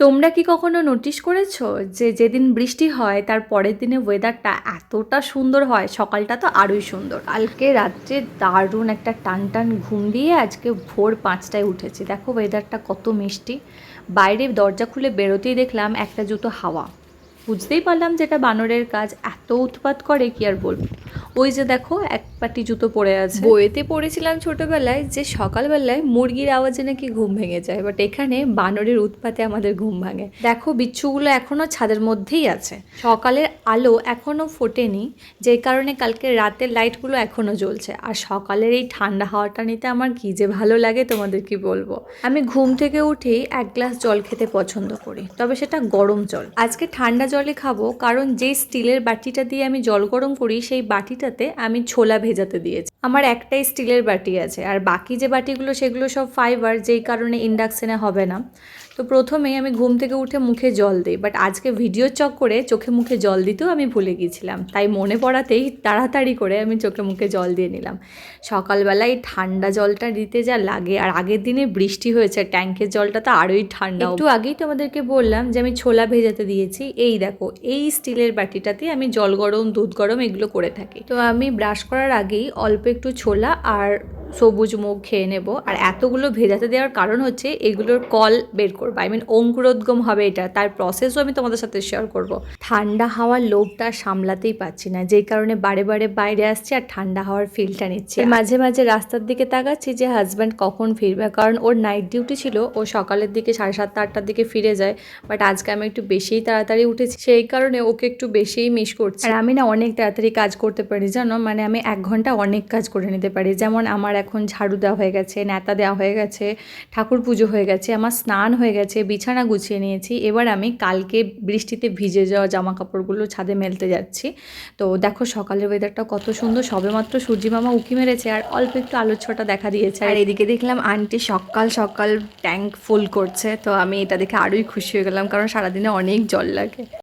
তোমরা কি কখনো নোটিশ করেছ যে যেদিন বৃষ্টি হয়, তার পরের দিনে ওয়েদারটা এতটা সুন্দর হয়, সকালটা তো আরোই সুন্দর। কালকে রাত্রে দারুণ একটা টান টান ঘুম দিয়ে আজকে ভোর পাঁচটায় উঠেছি। দেখো ওয়েদারটা কত মিষ্টি। বাইরে দরজা খুলে বেরোতেই দেখলাম একটা জুতো হাওয়া। বুঝতেই পারলাম যেটা বানরের কাজ। এত উৎপাত করে, কি আর বলব? ওই যে দেখো এক পাটি জুতো পড়ে আছে। বইয়েতে পড়েছিলাম ছোটবেলায় যে সকালবেলায় মুরগির আওয়াজে নাকি ঘুম ভেঙে যায় বাট এখানে বানরের উৎপাতে আমাদের ঘুম ভাঙে। দেখো বিচ্ছুগুলো এখনও ছাদের মধ্যেই আছে। সকালের আলো এখনও ফোটেনি যে কারণে কালকে রাতের লাইটগুলো এখনও জ্বলছে। আর সকালের এই ঠান্ডা হাওয়াটা নিতে আমার কি যে ভালো লাগে তোমাদের কি বলব? আমি ঘুম থেকে উঠেই এক গ্লাস জল খেতে পছন্দ করি তবে সেটা গরম জল। আজকে ঠান্ডা জলে খাব কারণ যেই স্টিলের বাটিটা দিয়ে আমি জল গরম করি সেই বাটিটাতে আমি ছোলা ভেজাতে দিয়েছি। আমার একটাই স্টিলের বাটি আছে। আর বাকি যে বাটিগুলো, সেগুলো সব ফাইবার যেই কারণে ইন্ডাকশানে হবে না। তো প্রথমেই আমি ঘুম থেকে উঠে মুখে জল দিই। বাট আজকে ভিডিও চক করে চোখে মুখে জল দিতেও আমি ভুলে গিয়েছিলাম। তাই মনে পড়াতেই তাড়াতাড়ি করে আমি চোখে মুখে জল দিয়ে নিলাম। সকালবেলায় ঠান্ডা জলটা দিতে যা লাগে, আর আগের দিনে বৃষ্টি হয়েছে, ট্যাঙ্কের জলটা তো আরোই ঠান্ডা। একটু আগেই তোমাদেরকে বললাম যে আমি ছোলা ভেজাতে দিয়েছি। এই দেখো, এই স্টিলের বাটিটাতে আমি জল গরম, দুধ গরম এগুলো করে থাকি। তো আমি ব্রাশ করার আগেই অল্প একটু ছোলা আর সবুজ মুখ খেয়ে নেব। আর এতগুলো ভেজাতে দেওয়ার কারণ হচ্ছে এগুলোর কল বের করব। আই মিন অঙ্কুরোদ্গম হবে এটা। তার প্রসেসও আমি তোমাদের সাথে শেয়ার করব। ঠান্ডা হাওয়ার লোভটা সামলাতেই পাচ্ছি না। যেই কারণে বারে বারে বাইরে আসছি আর ঠান্ডা হাওয়ার ফিলটা নিচ্ছি। মাঝে মাঝে রাস্তার দিকে তাকাচ্ছি যে হাজব্যান্ড কখন ফিরবে। কারণ ওর নাইট ডিউটি ছিল। ও সকালের দিকে সাড়ে সাতটা, আটটার দিকে ফিরে যায়। বাট আজকে আমি একটু বেশিই তাড়াতাড়ি উঠেছি। সেই কারণে ওকে একটু বেশিই মিস করছি। আর আমি না অনেক তাড়াতাড়ি কাজ করতে পারি, জানো? মানে আমি এক ঘণ্টা অনেক কাজ করে নিতে পারি। যেমন আমার এখন ঝাড়ু দেওয়া হয়ে গেছে ন্যাতা দেওয়া হয়ে গেছে, ঠাকুর পুজো হয়ে গেছে, আমার স্নান হয়ে গেছে, বিছানা গুছিয়ে নিয়েছি। এবার আমি কালকে বৃষ্টিতে ভিজে যাওয়া জামা কাপড়গুলো ছাদে মেলতে যাচ্ছি। তো দেখো সকালের ওয়েদারটা কত সুন্দর, সবেমাত্র সূর্যি মামা উকি মেরেছে আর অল্প একটু আলোর ছোটা দেখা দিয়েছে। আর এদিকে দেখলাম আন্টি সকাল সকাল ট্যাঙ্ক ফুল করছে, তো আমি এটা দেখে আরোই খুশি হয়ে গেলাম, কারণ সারাদিনে অনেক জল লাগে।